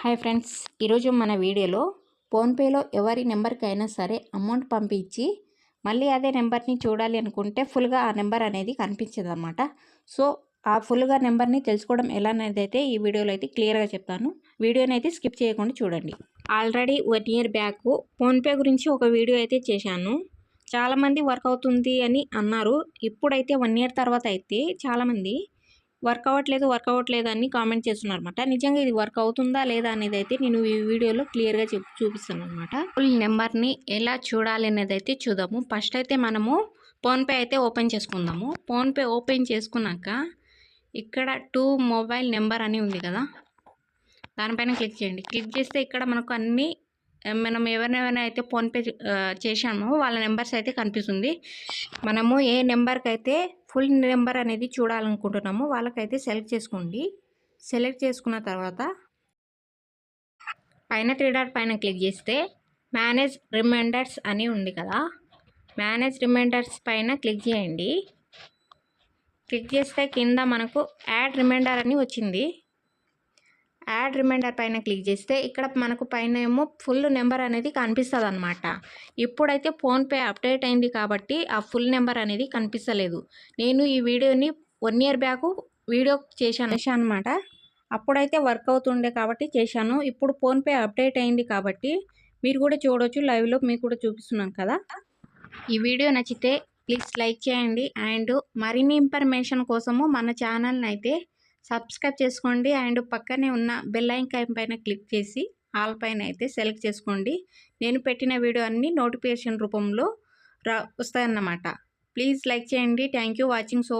Hi friends ఈరోజు మన వీడియోలో ఫోన్పేలో ఎవరి నెంబర్కైనా సరే అమౌంట్ పంపించి మళ్ళీ అదే నెంబర్ని చూడాలి అనుకుంటే ఫుల్గా ఆ నెంబర్ అనేది కనిపించదు అనమాట సో ఆ ఫుల్గా నెంబర్ని తెలుసుకోవడం ఎలా అనేది అయితే ఈ వీడియోలో అయితే క్లియర్గా చెప్తాను. వీడియోని అయితే స్కిప్ చేయకుండా చూడండి. Already one year back PhonePe గురించి ఒక వీడియో అయితే చేశాను. చాలామంది వర్క్ అవుతుంది అని అన్నారు. ఇప్పుడైతే వన్ ఇయర్ తర్వాత అయితే చాలామంది వర్క్ అవ్వట్లేదు వర్క్ అవ్వట్లేదు అని కామెంట్ చేస్తున్నారు అనమాట నిజంగా ఇది వర్క్ అవుతుందా లేదా అనేది అయితే నేను ఈ వీడియోలో క్లియర్గా చూపిస్తాను అనమాట ఫుల్ నెంబర్ని ఎలా చూడాలి అనేది అయితే చూద్దాము. ఫస్ట్ అయితే మనము ఫోన్పే అయితే ఓపెన్ చేసుకుందాము. ఫోన్పే ఓపెన్ చేసుకున్నాక ఇక్కడ టూ మొబైల్ నెంబర్ అని ఉంది కదా దానిపైన క్లిక్ చేయండి. క్లిక్ చేస్తే ఇక్కడ మనకు అన్ని మనం ఎవరినెవరైనా అయితే ఫోన్పే చేశామో వాళ్ళ నెంబర్స్ అయితే కనిపిస్తుంది. మనము ఏ నెంబర్కి అయితే ఫుల్ నెంబర్ అనేది చూడాలనుకుంటున్నామో. వాళ్ళకైతే సెలెక్ట్ చేసుకోండి. సెలెక్ట్ చేసుకున్న తర్వాత పైన త్రీ డాట్ పైన క్లిక్ చేస్తే మేనేజ్ రిమైండర్స్ అని ఉంది కదా. మేనేజ్ రిమైండర్స్ పైన క్లిక్ చేయండి. క్లిక్ చేస్తే కింద మనకు యాడ్ రిమైండర్ అని వచ్చింది. యాడ్ రిమైండర్ పైన క్లిక్ చేస్తే ఇక్కడ మనకు పైన ఏమో ఫుల్ నెంబర్ అనేది కనిపిస్తుంది అనమాట ఇప్పుడైతే ఫోన్పే అప్డేట్ అయింది కాబట్టి ఆ ఫుల్ నెంబర్ అనేది కనిపిస్తలేదు. నేను ఈ వీడియోని వన్ ఇయర్ బ్యాక్ వీడియో చేశాను. అనమాట అప్పుడైతే వర్క్ అవుతుండే కాబట్టి చేశాను. ఇప్పుడు ఫోన్పే అప్డేట్ అయింది కాబట్టి మీరు కూడా చూడవచ్చు లైవ్లో మీకు కూడా చూపిస్తున్నాను కదా. ఈ వీడియో నచ్చితే ప్లీజ్ లైక్ చేయండి. అండ్ మరిన్ని ఇన్ఫర్మేషన్ కోసము మన ఛానల్ని అయితే సబ్స్క్రైబ్ చేసుకోండి. అండ్ పక్కనే ఉన్న బెల్ ఐకాన్ పైన క్లిక్ చేసి ఆల్ పైన అయితే సెలెక్ట్ చేసుకోండి. నేను పెట్టిన వీడియో అన్ని నోటిఫికేషన్ రూపంలో రా వస్తాయన్నమాట. ప్లీజ్ లైక్ చేయండి. Thank you watching so